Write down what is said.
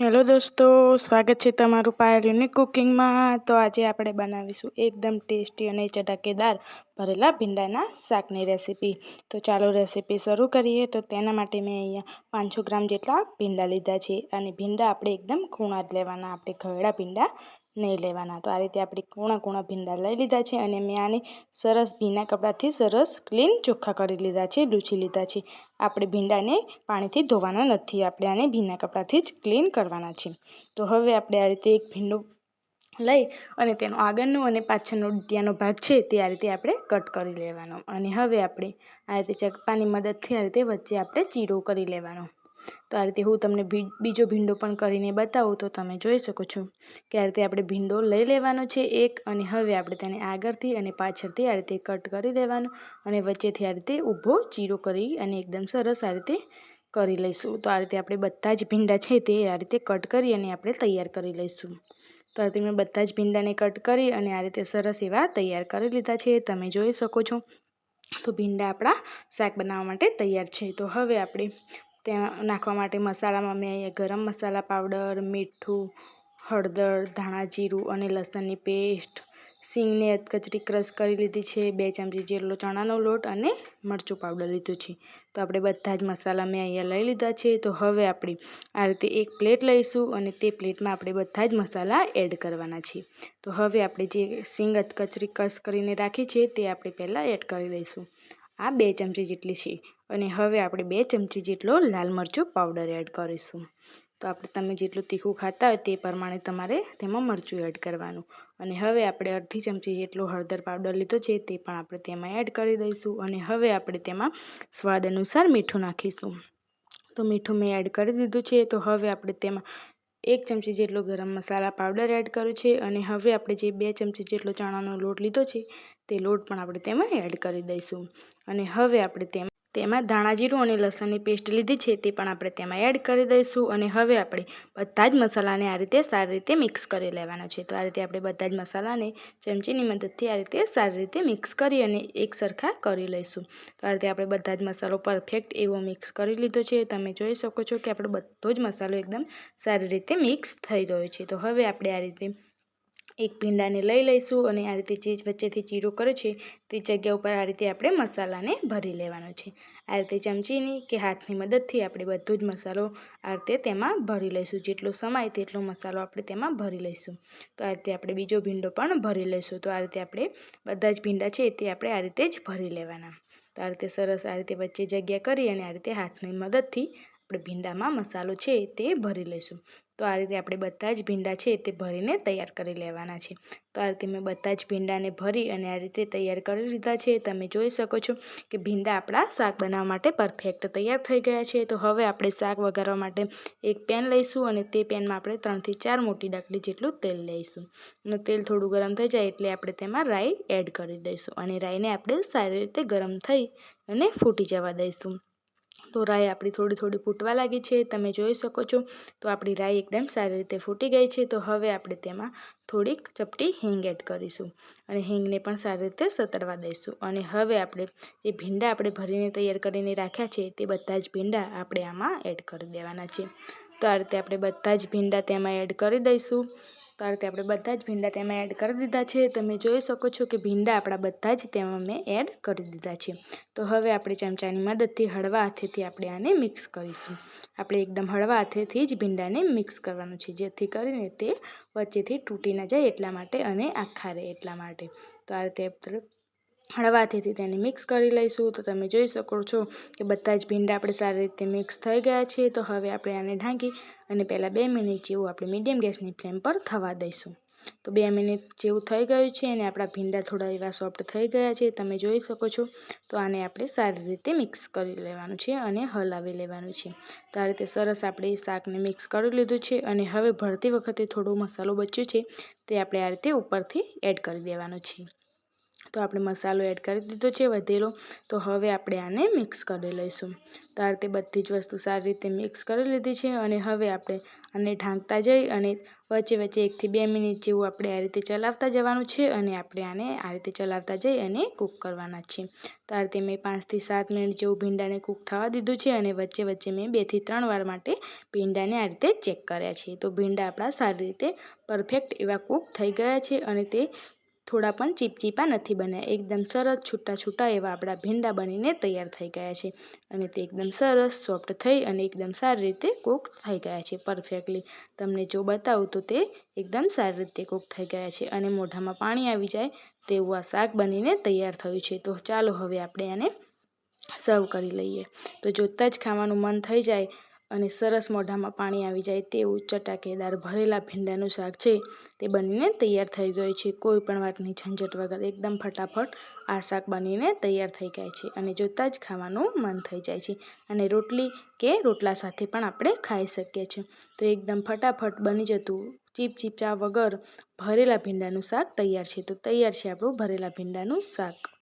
Hello દોસ્તો, સ્વાગત છે તમારું પાયલ યુનિક કુકિંગમાં તો આજે આપણે બનાવીશું એકદમ ટેસ્ટી અને ચટાકેદાર ભરેલા ભીંડાના શાકની રેસીપી. તો ચાલો રેસીપી શરૂ કરીએ. તો તેના માટે મેં અહીંયા પાંચસો ગ્રામ જેટલા ભીંડા લીધા છે. અને ભીંડા આપણે એકદમ ખૂણા જ લેવાના. આપણે ઘરડા ભીંડા નહીં લેવાના. તો આ રીતે આપણે કૂણા કૂણા ભીંડા લઈ લીધા છે અને મેં આને સરસ ભીના કપડાથી સરસ ક્લીન ચોખ્ખા કરી લીધા છે, લૂછી લીધા છે. આપણે ભીંડાને પાણીથી ધોવાના નથી. આપણે આને ભીના કપડાથી જ ક્લીન કરવાના છે. તો હવે આપણે આ રીતે એક ભીંડું લઈ અને તેનો આગળનો અને પાછળનો ડીયાનો ભાગ છે તે આ રીતે આપણે કટ કરી લેવાનો. અને હવે આપણે આ રીતે ચકપાની મદદથી આ રીતે વચ્ચે આપણે ચીરો કરી લેવાનો. તો આ રીતે હું તમને બીજો ભીંડો પણ કરીને બતાવું તો તમે જોઈ શકો છો કે આ રીતે આપણે ભીંડો લઈ લેવાનો છે એક અને હવે આપણે તેને આગળથી અને પાછળથી આ રીતે કટ કરી લેવાનો અને વચ્ચેથી આ રીતે ઊભો ચીરો કરી અને એકદમ સરસ આ રીતે કરી લઈશું. તો આ રીતે આપણે બધા જ ભીંડા છે તે આ રીતે કટ કરી અને આપણે તૈયાર કરી લઈશું. તો આ રીતે મેં બધા જ ભીંડાને કટ કરી અને આ રીતે સરસ એવા તૈયાર કરી લીધા છે. તમે જોઈ શકો છો. તો ભીંડા આપણા શાક બનાવવા માટે તૈયાર છે. તો હવે આપણે ત્યાં નાખવા માટે મસાલામાં મેં અહીંયા ગરમ મસાલા પાવડર, મીઠું, હળદર, ધાણા જીરું અને લસણની પેસ્ટ, સિંગને અધકચરી ક્રશ કરી લીધી છે, બે ચમચી જેટલો ચણાનો લોટ અને મરચું પાવડર લીધું છે. તો આપણે બધા જ મસાલા મેં અહીંયા લઈ લીધા છે. તો હવે આપણે આ રીતે એક પ્લેટ લઈશું અને તે પ્લેટમાં આપણે બધા જ મસાલા એડ કરવાના છે. તો હવે આપણે જે સિંગ અધકચરી ક્રશ કરીને રાખી છે તે આપણે પહેલાં એડ કરી દઈશું. આ બે ચમચી જેટલી છે. અને હવે આપણે બે ચમચી જેટલો લાલ મરચું પાવડર એડ કરીશું. તો આપણે તમે જેટલું તીખું ખાતા હોય તે પ્રમાણે તમારે તેમાં મરચું એડ કરવાનું. અને હવે આપણે અડધી ચમચી જેટલો હળદર પાવડર લીધો છે તે પણ આપણે તેમાં એડ કરી દઈશું. અને હવે આપણે તેમાં સ્વાદ અનુસાર મીઠું નાખીશું. તો મીઠું મેં એડ કરી દીધું છે. તો હવે આપણે તેમાં એક ચમચી જેટલો ગરમ મસાલા પાવડર એડ કર્યો છે અને હવે આપણે જે બે ચમચી જેટલો ચણાનો લોટ લીધો છે, તે લોટ પણ આપણે તેમાં એડ કરી દઈશું. અને હવે આપણે તેમાં તેમાં ધાણા જીરું અને લસણની પેસ્ટ લીધી છે, તે પણ આપણે તેમાં એડ કરી દઈશું અને હવે આપણે બધા જ મસાલાને આ રીતે સારી રીતે મિક્સ કરી લેવાના છે. તો આ રીતે આપણે બધા જ મસાલાને ચમચીની મદદથી આ રીતે સારી રીતે મિક્સ કરી અને એક સરખા કરી લઈશું. તો આ રીતે આપણે બધા જ મસાલો પરફેક્ટ એવો મિક્સ કરી લીધો છે. તમે જોઈ શકો છો કે આપણો બધો જ મસાલો એકદમ સારી રીતે મિક્સ થઈ ગયો છે. તો હવે આપણે આ રીતે એક ભીંડાને લઈ લઈશું અને આ રીતે જે વચ્ચેથી ચીરો કર્યો છે તે જગ્યા ઉપર આ રીતે આપણે મસાલાને ભરી લેવાનો છે આ રીતે ચમચીની કે હાથની મદદથી આપણે બધો જ મસાલો આ રીતે તેમાં ભરી લઈશું જેટલો સમાય તેટલો મસાલો આપણે તેમાં ભરી લઈશું તો આ રીતે આપણે બીજો ભીંડો પણ ભરી લઈશું તો આ રીતે આપણે બધા જ ભીંડા છે તે આપણે આ રીતે જ ભરી લેવાના તો આ રીતે સરસ આ રીતે વચ્ચે જગ્યા કરી અને આ રીતે હાથની મદદથી આપણે ભીંડામાં મસાલો છે તે ભરી લઈશું. તો આ રીતે આપણે બધા જ ભીંડા છે તે ભરીને તૈયાર કરી લેવાના છે. તો આ રીતે મેં બધા જ ભીંડાને ભરી અને આ રીતે તૈયાર કરી લીધા છે. તમે જોઈ શકો છો કે ભીંડા આપણા શાક બનાવવા માટે પરફેક્ટ તૈયાર થઈ ગયા છે. તો હવે આપણે શાક વઘારવા માટે એક પેન લઈશું અને તે પેનમાં આપણે ત્રણથી ચાર મોટી ડાકલી જેટલું તેલ લઈશું. અને તેલ થોડું ગરમ થઈ જાય એટલે આપણે તેમાં રાઈ એડ કરી દઈશું અને રાઈને આપણે સારી રીતે ગરમ થઈ અને ફૂટી જવા દઈશું. તો રાઈ આપણી થોડી થોડી ફૂટવા લાગી છે, તમે જોઈ શકો છો. તો આપણી રાઈ એકદમ સારી રીતે ફૂટી ગઈ છે, તો હવે આપણે તેમાં થોડીક ચપટી હિંગ એડ કરીશું અને હિંગને પણ સારી રીતે સતરવા દઈશું. અને હવે આપણે જે ભીંડા આપણે ભરીને તૈયાર કરીને રાખ્યા છે, તે બધા જ ભીંડા આપણે આમાં એડ કરી દેવાના છે. તો આ રીતે આપણે બધા જ ભીંડા તેમાં એડ કરી દઈશું. તો આ રીતે આપણે બધા જ ભીંડા તેમાં એડ કરી દીધા છે. તમે જોઈ શકો છો કે ભીંડા આપણા બધા જ તેમાં મેં એડ કરી દીધા છે. તો હવે આપણે ચમચાની મદદથી હળવા હાથેથી આપણે આને મિક્સ કરીશું. આપણે એકદમ હળવા હાથેથી જ ભીંડાને મિક્સ કરવાનું છે, જેથી કરીને તે વચ્ચેથી તૂટી ન જાય એટલા માટે અને આખા રહે એટલા માટે. તો આ રીતે હળવાથીથી તેને મિક્સ કરી લઈશું. તો તમે જોઈ શકો છો કે બધા જ ભીંડા આપણે સારી રીતે મિક્સ થઈ ગયા છે. તો હવે આપણે આને ઢાંકી અને પહેલાં બે મિનિટ જેવું આપણે મીડિયમ ગેસની ફ્લેમ પર થવા દઈશું. તો બે મિનિટ જેવું થઈ ગયું છે અને આપણા ભીંડા થોડા એવા સોફ્ટ થઈ ગયા છે. તમે જોઈ શકો છો. તો આને આપણે સારી રીતે મિક્સ કરી લેવાનું છે અને હલાવી લેવાનું છે. તો આ રીતે સરસ આપણે શાકને મિક્સ કરી લીધું છે અને હવે ભરતી વખતે થોડો મસાલો બચ્યો છે તે આપણે આ રીતે ઉપરથી એડ કરી દેવાનો છે. તો આપણે મસાલો એડ કરી દીધો છે વધેલો. તો હવે આપણે આને મિક્સ કરી લઈશું. તો આ રીતે બધી જ વસ્તુ સારી રીતે મિક્સ કરી લીધી છે અને હવે આપણે આને ઢાંકતા જઈ અને વચ્ચે વચ્ચે એકથી બે મિનિટ જેવું આપણે આ રીતે ચલાવતા જવાનું છે અને આપણે આને આ રીતે ચલાવતા જઈ અને કૂક કરવાના છે તો આ રીતે મેં પાંચથી સાત મિનિટ જેવું ભીંડાને કૂક થવા દીધું છે અને વચ્ચે વચ્ચે મેં બેથી ત્રણ વાર માટે ભીંડાને આ રીતે ચેક કર્યા છે. તો ભીંડા આપણા સારી રીતે પરફેક્ટ એવા કૂક થઈ ગયા છે અને તે થોડા પણ ચીપચીપા નથી બન્યા. એકદમ સરસ છૂટા છૂટા એવા આપણા ભીંડા બનીને તૈયાર થઈ ગયા છે. અને તે એકદમ સરસ સોફ્ટ થઈ અને એકદમ સારી રીતે કૂક થઈ ગયા છે પરફેક્ટલી તમને જો બતાવું તો તે એકદમ સારી રીતે કૂક થઈ ગયા છે અને મોઢામાં પાણી આવી જાય તેવું આ શાક બનીને તૈયાર થયું છે. તો ચાલો હવે આપણે આને સર્વ કરી લઈએ. તો જોતાં જ ખાવાનું મન થઈ જાય અને સરસ મોઢામાં પાણી આવી જાય તેવું ચટાકેદાર ભરેલા ભીંડાનું શાક છે તે બનીને તૈયાર થઈ ગયું છે. કોઈ પણ વાતની ઝંઝટ વગર એકદમ ફટાફટ આ શાક બનીને તૈયાર થઈ જાય છે અને જોતાં જ ખાવાનું મન થઈ જાય છે અને રોટલી કે રોટલા સાથે પણ આપણે ખાઈ શકીએ છીએ. તો એકદમ ફટાફટ બની જતું ચીપ ચીપચા વગર ભરેલા ભીંડાનું શાક તૈયાર છે. તો તૈયાર છે આપણું ભરેલા ભીંડાનું શાક.